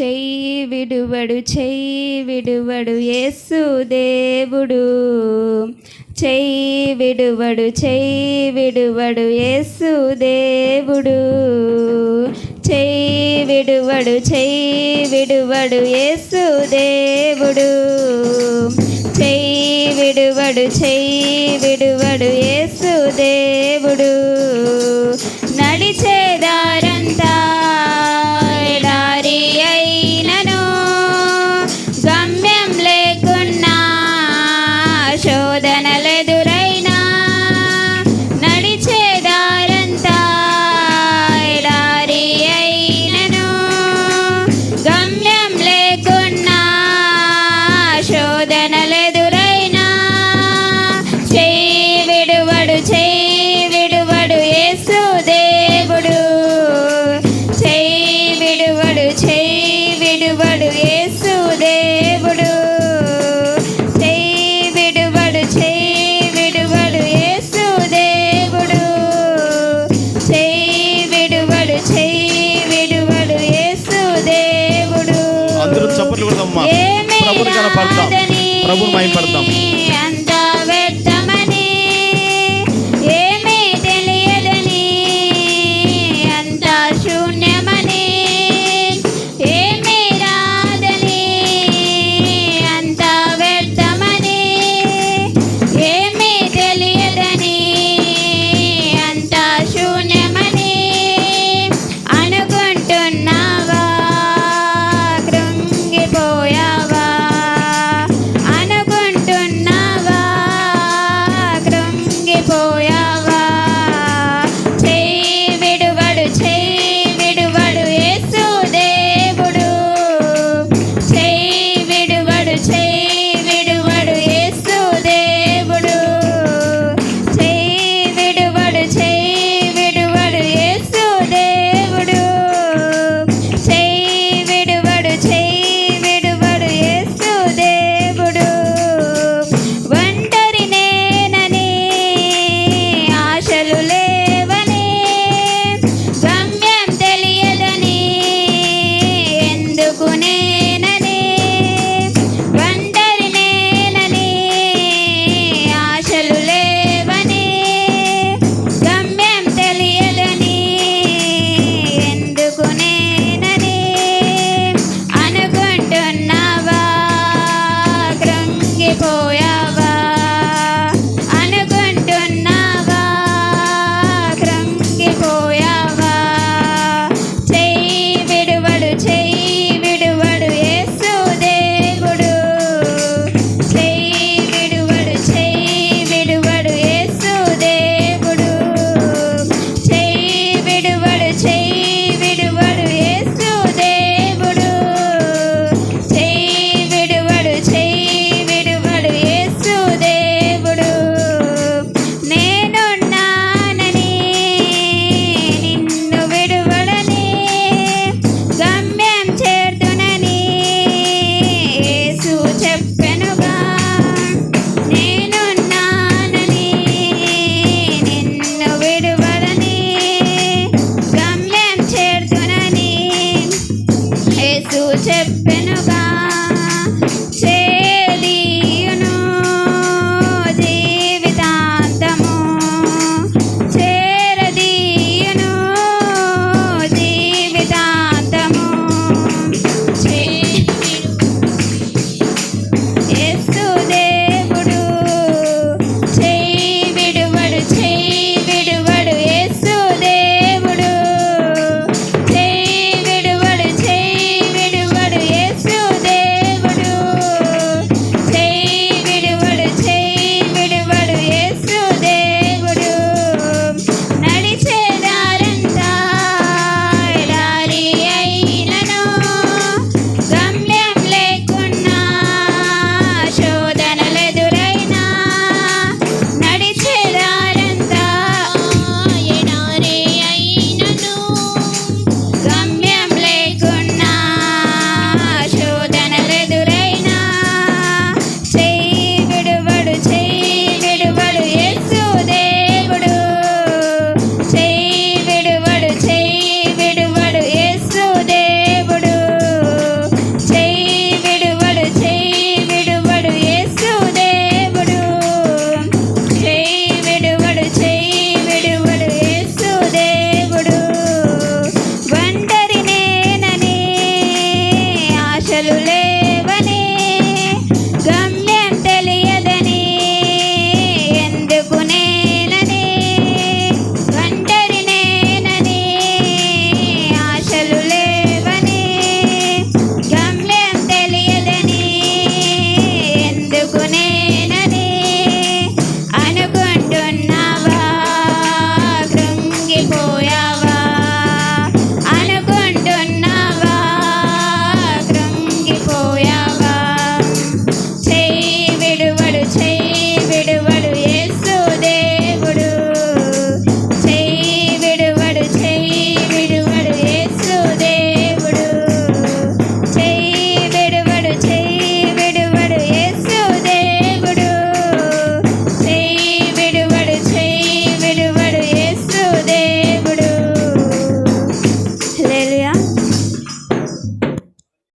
చెయ్యి విడువడు చెయ్యి విడువడు యేసు దేవుడు. చెయ్యి విడువడు చెయ్యి విడువడు యేసు దేవుడు. చెయ్యి విడువడు చెయ్యి విడువడు యేసు దేవుడు. చెయ్యి విడువడు చెయ్యి విడువడు యేసు దేవుడు. ప్రభుని భయపడతాం.